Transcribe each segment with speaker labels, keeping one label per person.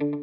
Speaker 1: thank you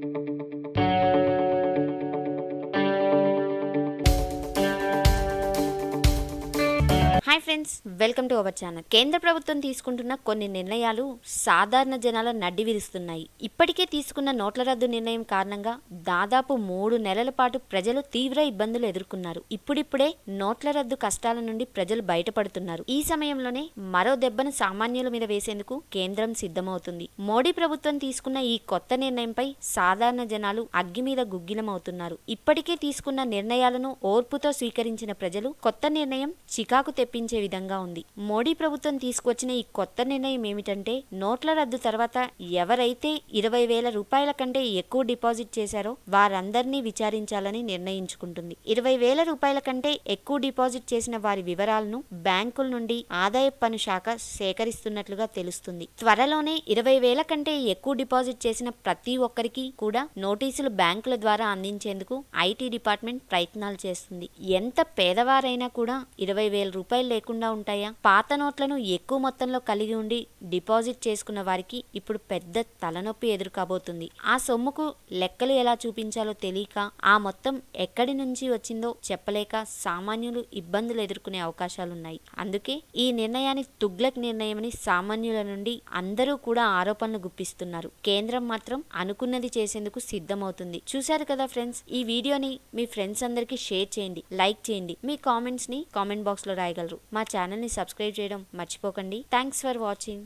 Speaker 1: hi friends welcome to our channel కేంద్ర ప్రభుత్వం తీసుకుంటున్న కొన్ని నిర్ణయాలు సాధారణ జనాల నడ్డి విరుస్తున్నాయి. ఇప్పటికే తీసుకున్న నోట్ల రద్దు నిర్ణయం కారణంగా దాదాపు మూడు నెలల పాటు ప్రజలు తీవ్ర ఇబ్బందులు ఎదుర్కొన్నారు. ఇప్పుడిప్పుడే నోట్ల రద్దు కష్టాల నుండి ప్రజలు బయటపడుతున్నారు. ఈ సమయంలోనే మరో దెబ్బను సామాన్యుల మీద వేసేందుకు కేంద్రం సిద్ధమవుతుంది. మోడీ ప్రభుత్వం తీసుకున్న ఈ కొత్త నిర్ణయంపై సాధారణ జనాలు అగ్గి మీద గుగ్గిలమవుతున్నారు. ఇప్పటికే తీసుకున్న నిర్ణయాలను ఓర్పుతో స్వీకరించిన ప్రజలు కొత్త నిర్ణయం చికాకు తెప్పి అనిపించే విధంగా ఉంది. మోడీ ప్రభుత్వం తీసుకొచ్చిన ఈ కొత్త నిర్ణయం ఏమిటంటే నోట్ల రద్దు తర్వాత ఎవరైతే ఇరవై వేల రూపాయల కంటే ఎక్కువ డిపాజిట్ చేశారో వారందరినీ విచారించాలని నిర్ణయించుకుంటుంది. ఇరవై వేల రూపాయల కంటే ఎక్కువ డిపాజిట్ చేసిన వారి వివరాలను బ్యాంకుల నుండి ఆదాయ పన్ను శాఖ సేకరిస్తున్నట్లుగా తెలుస్తుంది. త్వరలోనే ఇరవై వేల కంటే ఎక్కువ డిపాజిట్ చేసిన ప్రతి ఒక్కరికి కూడా నోటీసులు బ్యాంకుల ద్వారా అందించేందుకు ఐటీ డిపార్ట్మెంట్ ప్రయత్నాలు చేస్తుంది. ఎంత పేదవారైనా కూడా ఇరవై వేల రూపాయలు లేకుండా ఉంటాయా? పాత నోట్లను ఎక్కువ మొత్తంలో కలిగి ఉండి డిపాజిట్ చేసుకున్న వారికి ఇప్పుడు పెద్ద తలనొప్పి ఎదురు కాబోతుంది ఆ సొమ్ముకు లెక్కలు ఎలా చూపించాలో తెలియక ఆ మొత్తం ఎక్కడి నుంచి వచ్చిందో చెప్పలేక సామాన్యులు ఇబ్బందులు ఎదుర్కొనే అవకాశాలున్నాయి. అందుకే ఈ నిర్ణయాన్ని తుగ్లక్ నిర్ణయమని సామాన్యుల నుండి అందరూ కూడా ఆరోపణలు గుప్పిస్తున్నారు. కేంద్రం మాత్రం అనుకున్నది చేసేందుకు సిద్ధమవుతుంది. చూశారు కదా ఫ్రెండ్స్? ఈ వీడియోని మీ ఫ్రెండ్స్ అందరికీ షేర్ చేయండి లైక్ చేయండి. మీ కామెంట్స్ని కామెంట్ బాక్స్లో రాయగలరు. మా ఛానల్ని సబ్స్క్రైబ్ చేయడం మర్చిపోకండి. Thanks for watching